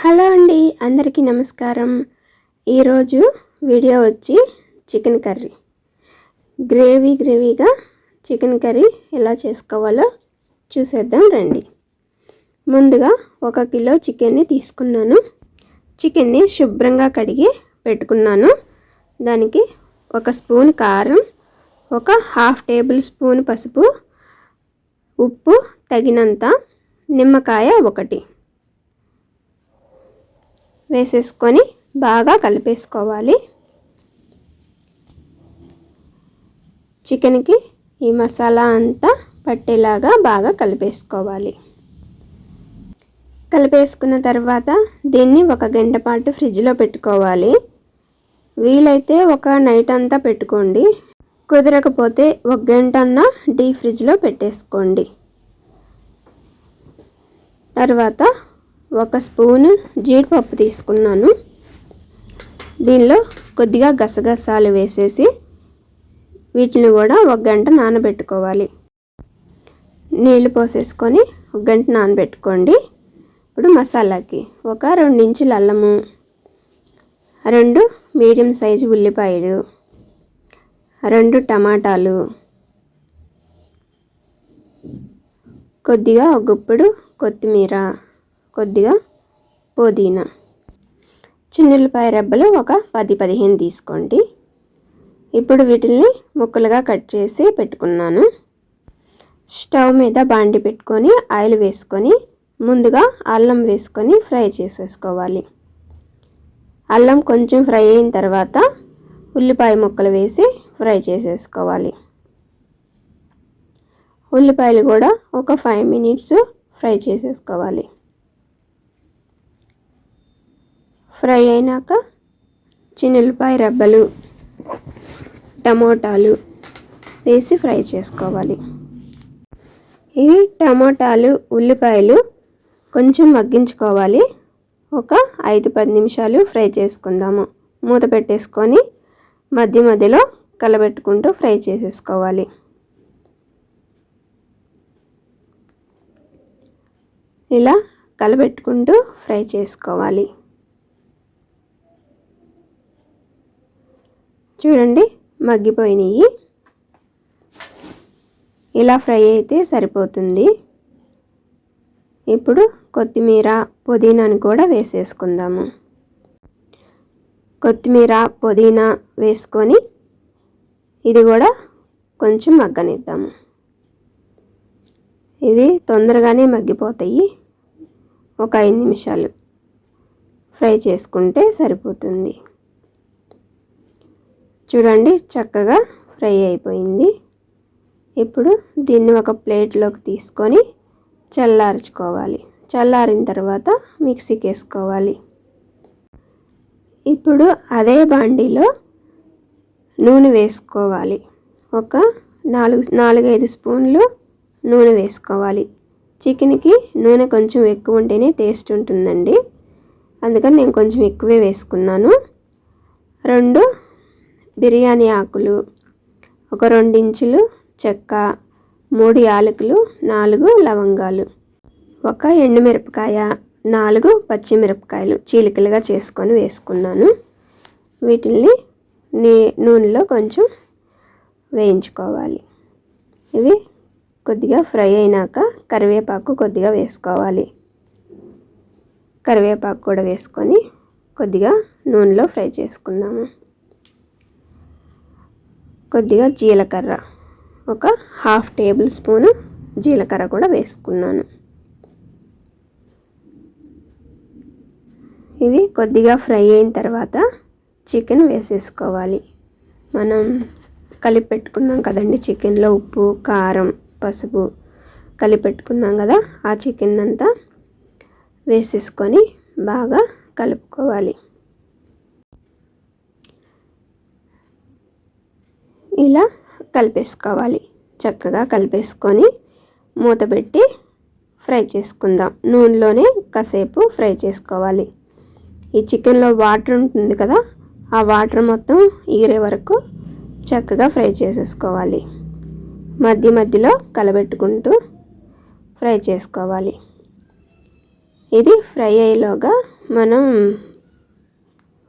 Hello అండి అందరికీ నమస్కారం. ఈరోజు వీడియో వచ్చి చికెన్ కర్రీ. గ్రేవీ గ్రేవీగా చికెన్ కర్రీ ఎలా చేసుకోవాలో చూసేద్దాం రండి. ముందుగా ఒక కిలో చికెన్ని తీసుకున్నాను. చికెన్ని శుభ్రంగా కడిగి పెట్టుకున్నాను. దానికి ఒక స్పూన్ కారం ఒక హాఫ్ టేబుల్ స్పూన్ పసుపు ఉప్పు తగినంత నిమ్మకాయ ఒకటి. వేసేసుకొని బాగా కలిపేసుకోవాలి. చికెన్కి ఈ మసాలా అంతా పట్టేలాగా బాగా కలిపేసుకోవాలి. కలిపేసుకున్న తర్వాత దీన్ని ఒక గంట పాటు ఫ్రిడ్జ్లో పెట్టుకోవాలి. వీలైతే ఒక నైట్ అంతా పెట్టుకోండి. కుదరకపోతే ఒక గంట అన్నా డీ ఫ్రిడ్జ్లో పెట్టేసుకోండి. తర్వాత ఒక స్పూను జీడిపప్పు తీసుకున్నాను. దీనిలో కొద్దిగా గసగసాలు వేసేసి వీటిని కూడా ఒక గంట నానబెట్టుకోవాలి. నీళ్ళు పోసేసుకొని ఒక గంట నానబెట్టుకోండి. ఇప్పుడు మసాలాకి ఒక రెండు ఇంచుల అల్లము రెండు మీడియం సైజు ఉల్లిపాయలు రెండు టమాటాలు కొద్దిగా ఒక గుప్పుడు కొత్తిమీర కొద్దిగా పుదీనా. చిన్నులపాయ రెబ్బలు ఒక పది పదిహేను తీసుకోండి. ఇప్పుడు వీటిని ముక్కలుగా కట్ చేసి పెట్టుకున్నాను. స్టవ్ మీద బాండి పెట్టుకొని ఆయిల్ వేసుకొని ముందుగా అల్లం వేసుకొని ఫ్రై చేసేసుకోవాలి. అల్లం కొంచెం ఫ్రై అయిన తర్వాత ఉల్లిపాయ ముక్కలు వేసి ఫ్రై చేసేసుకోవాలి. ఉల్లిపాయలు కూడా ఒక ఫైవ్ మినిట్స్ ఫ్రై చేసేసుకోవాలి. ఫ్రై అయినాక చిన్నులపాయ రబ్బలు టమోటాలు వేసి ఫ్రై చేసుకోవాలి. ఈ టమోటాలు ఉల్లిపాయలు కొంచెం మగ్గించుకోవాలి. ఒక ఐదు పది నిమిషాలు ఫ్రై చేసుకుందాము. మూత పెట్టేసుకొని మధ్య మధ్యలో కలబెట్టుకుంటూ ఫ్రై చేసేసుకోవాలి. ఇలా కలబెట్టుకుంటూ ఫ్రై చేసుకోవాలి. చూడండి మగ్గిపోయినాయి. ఇలా ఫ్రై అయితే సరిపోతుంది. ఇప్పుడు కొత్తిమీర పుదీనాను కూడా వేసేసుకుందాము. కొత్తిమీర పుదీనా వేసుకొని ఇది కూడా కొంచెం మగ్గనిద్దాము. ఇవి తొందరగానే మగ్గిపోతాయి. ఒక ఐదు నిమిషాలు ఫ్రై చేసుకుంటే సరిపోతుంది. చూడండి చక్కగా ఫ్రై అయిపోయింది. ఇప్పుడు దీన్ని ఒక ప్లేట్లోకి తీసుకొని చల్లార్చుకోవాలి. చల్లారిన తర్వాత మిక్సీకి వేసుకోవాలి ఇప్పుడు అదే బాండీలో నూనె వేసుకోవాలి. ఒక నాలుగు నాలుగైదు స్పూన్లు నూనె వేసుకోవాలి. చికెన్కి నూనె కొంచెం ఎక్కువ ఉంటేనే టేస్ట్ ఉంటుందండి. అందుకని నేను కొంచెం ఎక్కువే వేసుకున్నాను. రెండు బిర్యానీ ఆకులు ఒక రెండించులు చెక్క మూడు యాలకులు నాలుగు లవంగాలు ఒక ఎండుమిరపకాయ నాలుగు పచ్చిమిరపకాయలు చీలికలుగా చేసుకొని వేసుకున్నాను. వీటిని నీ నూనెలో కొంచెం వేయించుకోవాలి. ఇవి కొద్దిగా ఫ్రై అయినాక కరివేపాకు కొద్దిగా వేసుకోవాలి. కరివేపాకు కూడా వేసుకొని కొద్దిగా నూనెలో ఫ్రై చేసుకుందాము. కొద్దిగా జీలకర్ర. ఒక హాఫ్ టేబుల్ స్పూను జీలకర్ర కూడా వేసుకున్నాను. ఇవి కొద్దిగా ఫ్రై అయిన తర్వాత చికెన్ వేసేసుకోవాలి. మనం కలిపి పెట్టుకున్నాం కదండి చికెన్లో ఉప్పు కారం పసుపు కలిపి పెట్టుకున్నాం కదా ఆ చికెన్ అంతా వేసేసుకొని బాగా కలుపుకోవాలి. ఇలా కలిపేసుకోవాలి. చక్కగా కలిపేసుకొని మూత పెట్టి ఫ్రై చేసుకుందాం. నూనెలోనే కాసేపు ఫ్రై చేసుకోవాలి. ఈ చికెన్లో వాటర్ ఉంటుంది కదా ఆ వాటర్ మొత్తం ఈరే వరకు చక్కగా ఫ్రై చేసేసుకోవాలి. మధ్య మధ్యలో కలబెట్టుకుంటూ ఫ్రై చేసుకోవాలి. ఇది ఫ్రై అయ్యేలోగా మనం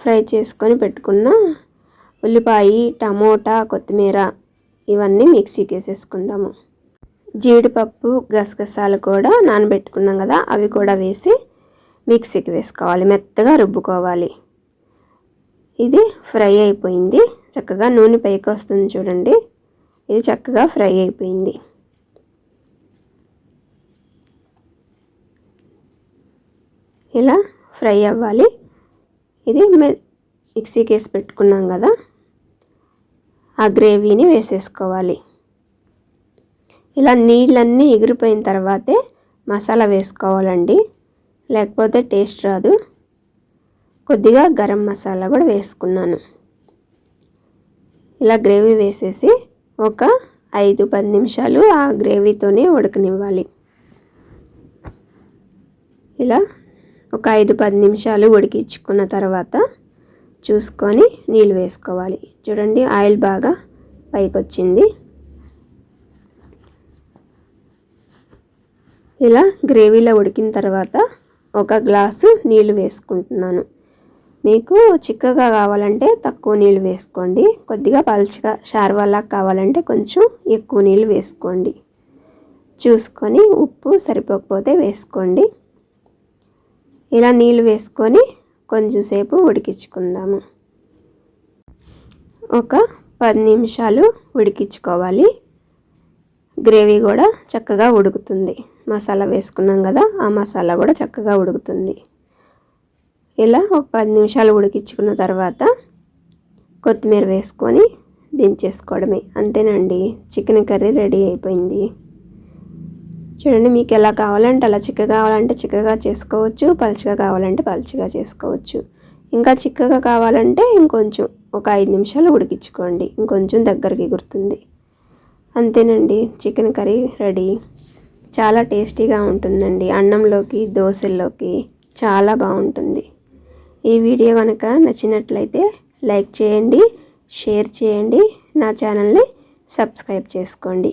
ఫ్రై చేసుకొని పెట్టుకున్న ఉల్లిపాయ టమోటా కొత్తిమీర ఇవన్నీ మిక్సీకి వేసేసుకుందాము జీడిపప్పు గసగసాలు కూడా నానబెట్టుకున్నాం కదా అవి కూడా వేసి మిక్సీకి వేసుకోవాలి. మెత్తగా రుబ్బుకోవాలి. ఇది ఫ్రై అయిపోయింది. చక్కగా నూనె పైకి వస్తుంది చూడండి. ఇది చక్కగా ఫ్రై అయిపోయింది. ఇలా ఫ్రై అవ్వాలి. ఇది మిక్సీకి వేసి పెట్టుకున్నాం కదా ఆ గ్రేవీని వేసేసుకోవాలి. ఇలా నీళ్ళన్నీ ఎగిరిపోయిన తర్వాతే మసాలా వేసుకోవాలండి. లేకపోతే టేస్ట్ రాదు. కొద్దిగా గరం మసాలా కూడా వేసుకున్నాను. ఇలా గ్రేవీ వేసేసి ఒక ఐదు పది నిమిషాలు ఆ గ్రేవీతోనే ఉడకనివ్వాలి. ఇలా ఒక ఐదు పది నిమిషాలు ఉడికించుకున్న తర్వాత చూసుకొని నీళ్ళు వేసుకోవాలి. చూడండి ఆయిల్ బాగా పైకి వచ్చింది ఇలా గ్రేవీలో ఉడికిన తర్వాత ఒక గ్లాసు నీళ్ళు వేసుకుంటున్నాను. మీకు చిక్కగా కావాలంటే తక్కువ నీళ్ళు వేసుకోండి. కొద్దిగా పలుచగా షార్వాలా కావాలంటే కొంచెం ఎక్కువ నీళ్ళు వేసుకోండి. చూసుకొని ఉప్పు సరిపోకపోతే వేసుకోండి. ఇలా నీళ్ళు వేసుకొని కొంచెంసేపు ఉడికించుకుందాము. ఒక పది నిమిషాలు ఉడికించుకోవాలి. గ్రేవీ కూడా చక్కగా ఉడుకుతుంది. మసాలా వేసుకున్నాం కదా ఆ మసాలా కూడా చక్కగా ఉడుకుతుంది. ఇలా ఒక పది నిమిషాలు ఉడికించుకున్న తర్వాత కొత్తిమీర వేసుకొని దించేసుకోవడమే. అంతేనండి చికెన్ కర్రీ రెడీ అయిపోయింది. చూడండి మీకు ఎలా కావాలంటే అలా చిక్కగా కావాలంటే చిక్కగా చేసుకోవచ్చు పలుచగా కావాలంటే పలుచగా చేసుకోవచ్చు. ఇంకా చిక్కగా కావాలంటే ఇంకొంచెం ఒక ఐదు నిమిషాలు ఉడికించుకోండి ఇంకొంచెం దగ్గరికి గుర్తుంది. అంతేనండి చికెన్ కర్రీ రెడీ. చాలా టేస్టీగా ఉంటుందండి అన్నంలోకి దోశల్లోకి చాలా బాగుంటుంది. ఈ వీడియో కనుక నచ్చినట్లయితే లైక్ చేయండి షేర్ చేయండి నా ఛానల్ని సబ్స్క్రైబ్ చేసుకోండి.